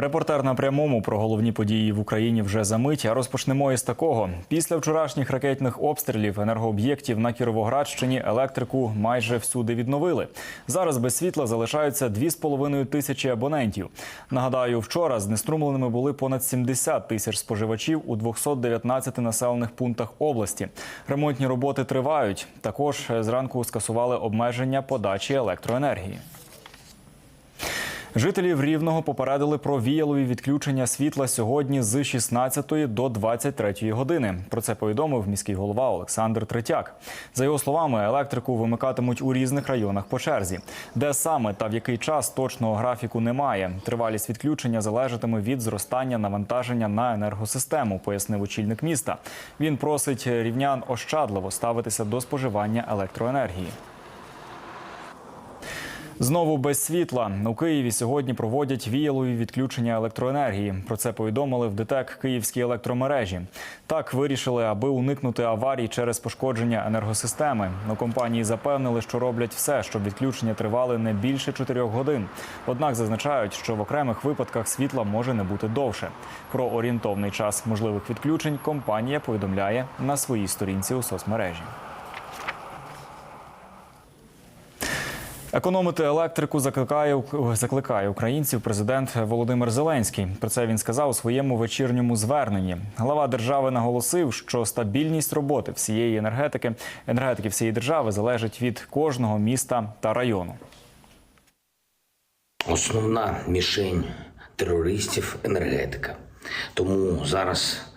Репортер на прямому про головні події в Україні вже за мить. А розпочнемо із такого: після вчорашніх ракетних обстрілів енергооб'єктів на Кіровоградщині електрику майже всюди відновили. Зараз без світла залишаються 2,5 тисячі абонентів. Нагадаю, вчора знеструмленими були понад 70 тисяч споживачів у 219 населених пунктах області. Ремонтні роботи тривають. Також е, зранку скасували обмеження подачі електроенергії. Жителів Рівного попередили про віялові відключення світла сьогодні з 16 до 23 години. Про це повідомив міський голова Олександр Третяк. За його словами, електрику вимикатимуть у різних районах по черзі. Де саме та в який час точного графіку немає. Тривалість відключення залежатиме від зростання навантаження на енергосистему, пояснив очільник міста. Він просить рівнян ощадливо ставитися до споживання електроенергії. Знову без світла у Києві сьогодні проводять віялові відключення електроенергії. Про це повідомили в ДТЕК Київській електромережі. Так вирішили, аби уникнути аварій через пошкодження енергосистеми. У компанії запевнили, що роблять все, щоб відключення тривали не більше 4 годин. Однак зазначають, що в окремих випадках світла може не бути довше. Про орієнтовний час можливих відключень компанія повідомляє на своїй сторінці у соцмережі. Економити електрику закликає закликає українців президент Володимир Зеленський. Про це він сказав у своєму вечірньому зверненні. Глава держави наголосив, що стабільність роботи всієї енергетики енергетики всієї держави залежить від кожного міста та району. Основна мішень терористів енергетика. Тому зараз,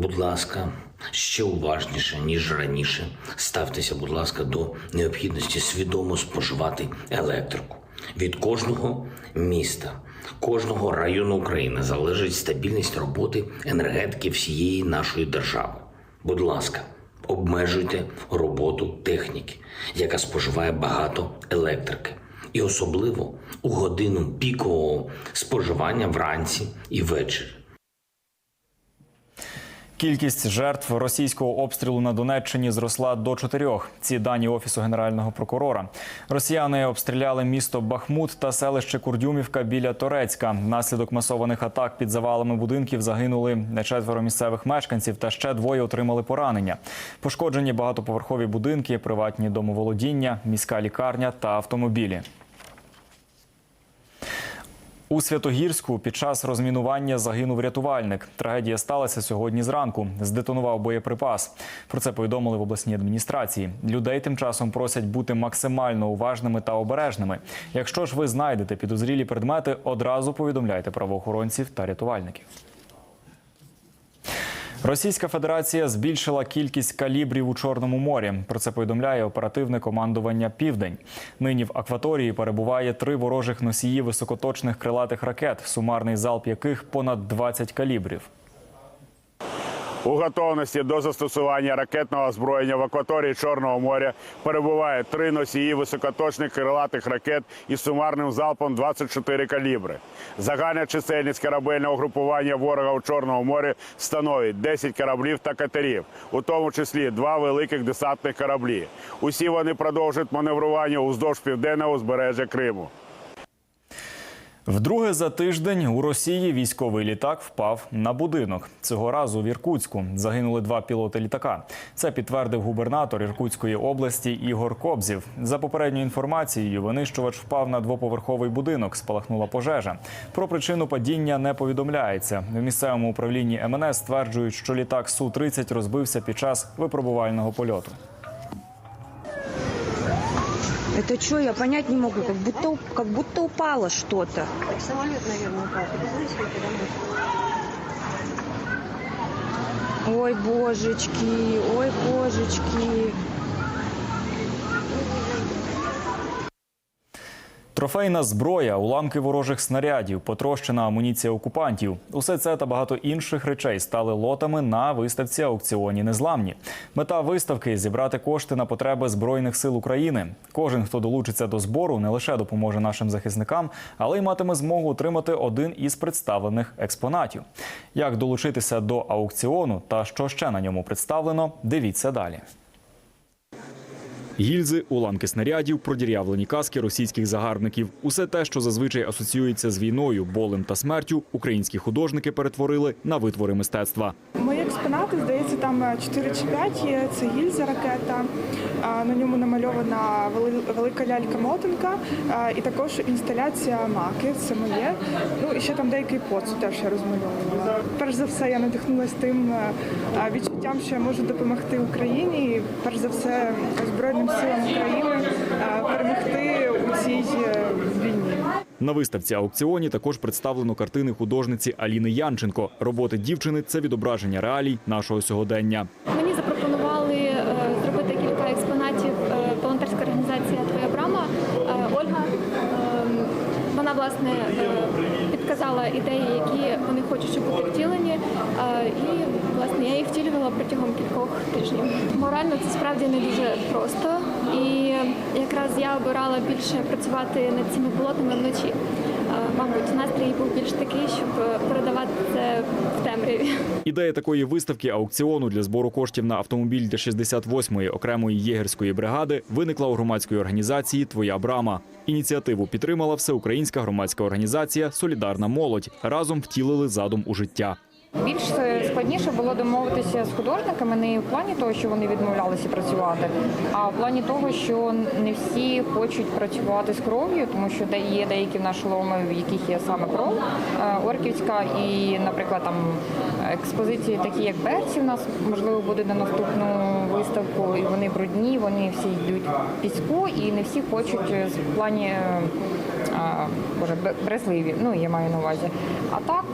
будь ласка, ще уважніше ніж раніше. Ставтеся, будь ласка, до необхідності свідомо споживати електрику. Від кожного міста, кожного району України залежить стабільність роботи енергетики всієї нашої держави. Будь ласка, обмежуйте роботу техніки, яка споживає багато електрики і особливо у годину пікового споживання вранці і ввечері. Кількість жертв російського обстрілу на Донеччині зросла до чотирьох. Ці дані офісу генерального прокурора. Росіяни обстріляли місто Бахмут та селище Курдюмівка біля Торецька. Внаслідок масованих атак під завалами будинків загинули четверо місцевих мешканців та ще двоє отримали поранення. Пошкоджені багатоповерхові будинки, приватні домоволодіння, міська лікарня та автомобілі. У Святогірську під час розмінування загинув рятувальник. Трагедія сталася сьогодні зранку. Здетонував боєприпас. Про це повідомили в обласній адміністрації. Людей тим часом просять бути максимально уважними та обережними. Якщо ж ви знайдете підозрілі предмети, одразу повідомляйте правоохоронців та рятувальників. Російська Федерація збільшила кількість калібрів у Чорному морі. Про це повідомляє оперативне командування Південь. Нині в акваторії перебуває три ворожих носії високоточних крилатих ракет, сумарний залп яких понад 20 калібрів. У готовності до застосування ракетного озброєння в акваторії Чорного моря перебуває три носії високоточних крилатих ракет із сумарним залпом 24 калібри. Загальна чисельність корабельного групування ворога у Чорному морі становить 10 кораблів та катерів, у тому числі два великих десантних кораблі. Усі вони продовжують маневрування уздовж південного узбережжя Криму. Вдруге за тиждень у Росії військовий літак впав на будинок. Цього разу в Іркутську загинули два пілоти літака. Це підтвердив губернатор Іркутської області Ігор Кобзів. За попередньою інформацією, винищувач впав на двоповерховий будинок. Спалахнула пожежа. Про причину падіння не повідомляється. В місцевому управлінні МНС стверджують, що літак су 30 розбився під час випробувального польоту. Это что, я понять не могу, как будто, как будто упало что-то. Самолет, наверное, упал. Ой, божечки, ой, божечки. Трофейна зброя, уламки ворожих снарядів, потрощена амуніція окупантів. Усе це та багато інших речей стали лотами на виставці аукціоні Незламні. Мета виставки зібрати кошти на потреби збройних сил України. Кожен, хто долучиться до збору, не лише допоможе нашим захисникам, але й матиме змогу отримати один із представлених експонатів. Як долучитися до аукціону та що ще на ньому представлено, дивіться далі. Гільзи, уламки снарядів, продірявлені каски російських загарбників усе те, що зазвичай асоціюється з війною, болем та смертю, українські художники перетворили на витвори мистецтва. Мої експонати, здається, там 4 чи 5 є. Це гільза ракета. На ньому намальована велика лялька мотанка а, і також інсталяція маки. Це моє. Ну і ще там деякий поцу теж я розмальовувала. Перш за все, я надихнулася тим е, відчуттям, що я можу допомогти Україні. Перш за все, Збройним силам України е, перемогти у цій е, війні. На виставці аукціоні також представлено картини художниці Аліни Янченко. Роботи дівчини це відображення реалій нашого сьогодення. Мені запропонували е, зробити кілька експонатів волонтерська організація Твоя брама. Ольга вона власне підказала ідеї, які вони хочуть, щоб бути втілені. І власне я їх втілювала протягом кількох тижнів. Морально це справді не дуже просто, і якраз я обирала більше працювати над цими болотами вночі. Мабуть, настрій був більш такий, щоб передавати це в темряві. Ідея такої виставки аукціону для збору коштів на автомобіль для 68-ї окремої єгерської бригади виникла у громадської організації Твоя брама. Ініціативу підтримала всеукраїнська громадська організація Солідарна молодь. Разом втілили задум у життя. Більш е, складніше було домовитися з художниками не в плані того, що вони відмовлялися працювати, а в плані того, що не всі хочуть працювати з кров'ю, тому що є деякі в нас шоломи, в яких є саме кров е, орківська, і, наприклад, там експозиції, такі як берці, у нас можливо буде на наступну виставку, і вони брудні, вони всі йдуть в піску, і не всі хочуть е, в плані. Е, Боже, брезливі, ну я маю на увазі. А так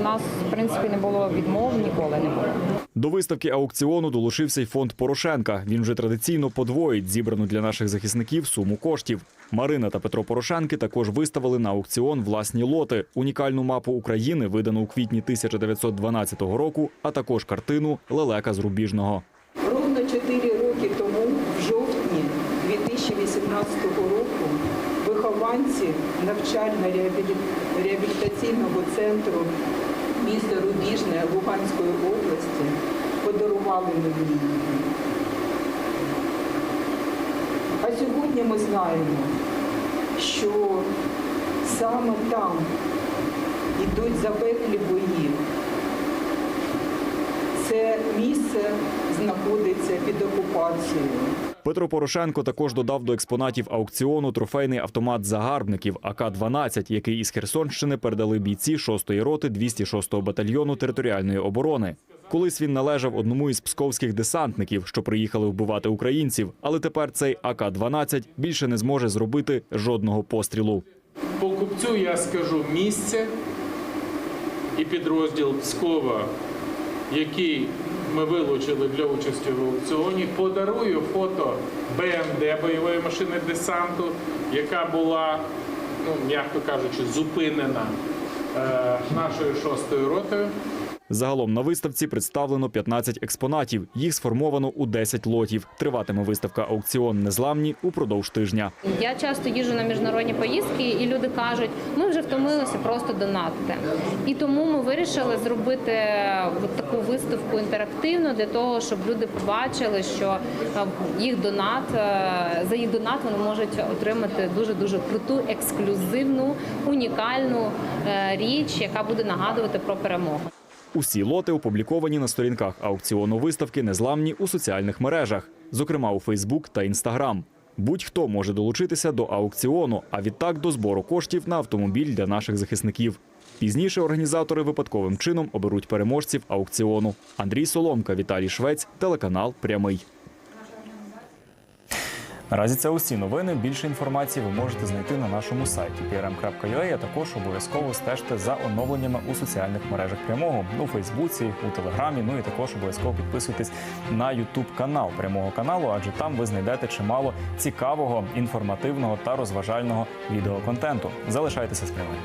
у нас в принципі не було відмов, ніколи не було. До виставки аукціону долучився й фонд Порошенка. Він вже традиційно подвоїть зібрану для наших захисників суму коштів. Марина та Петро Порошенки також виставили на аукціон власні лоти, унікальну мапу України, видану у квітні 1912 року, а також картину Лелека з Рубіжного. Ровно 4 роки тому, в жовтні 2018 року, вихованці навчально-реабілітаційного центру міста Рубіжне Луганської області подарували мені. А сьогодні ми знаємо, що саме там йдуть запеклі бої. Це місце знаходиться під окупацією. Петро Порошенко також додав до експонатів аукціону трофейний автомат загарбників АК-12, який із Херсонщини передали бійці 6-ї роти 206-го батальйону територіальної оборони. Колись він належав одному із псковських десантників, що приїхали вбивати українців, але тепер цей АК-12 більше не зможе зробити жодного пострілу. Покупцю я скажу місце і підрозділ Пскова, який ми вилучили для участі в аукціоні. Подарую фото БМД бойової машини десанту, яка була, ну м'яко кажучи, зупинена е, нашою шостою ротою. Загалом на виставці представлено 15 експонатів. Їх сформовано у 10 лотів. Триватиме виставка аукціон незламні упродовж тижня. Я часто їжджу на міжнародні поїздки, і люди кажуть, ми вже втомилися просто донатити. І тому ми вирішили зробити таку виставку інтерактивну для того, щоб люди побачили, що е, їх донат е, за їх донат вони можуть отримати дуже дуже круту, ексклюзивну, унікальну е, річ, яка буде нагадувати про перемогу. Усі лоти опубліковані на сторінках аукціону виставки незламні у соціальних мережах, зокрема у Фейсбук та Інстаграм. Будь-хто може долучитися до аукціону, а відтак до збору коштів на автомобіль для наших захисників. Пізніше організатори випадковим чином оберуть переможців аукціону. Андрій Соломка, Віталій Швець, телеканал Прямий. Наразі це усі новини. Більше інформації ви можете знайти на нашому сайті prm.ua, а також обов'язково стежте за оновленнями у соціальних мережах прямого у Фейсбуці, у Телеграмі. Ну і також обов'язково підписуйтесь на Ютуб канал прямого каналу, адже там ви знайдете чимало цікавого, інформативного та розважального відеоконтенту. Залишайтеся з прямим.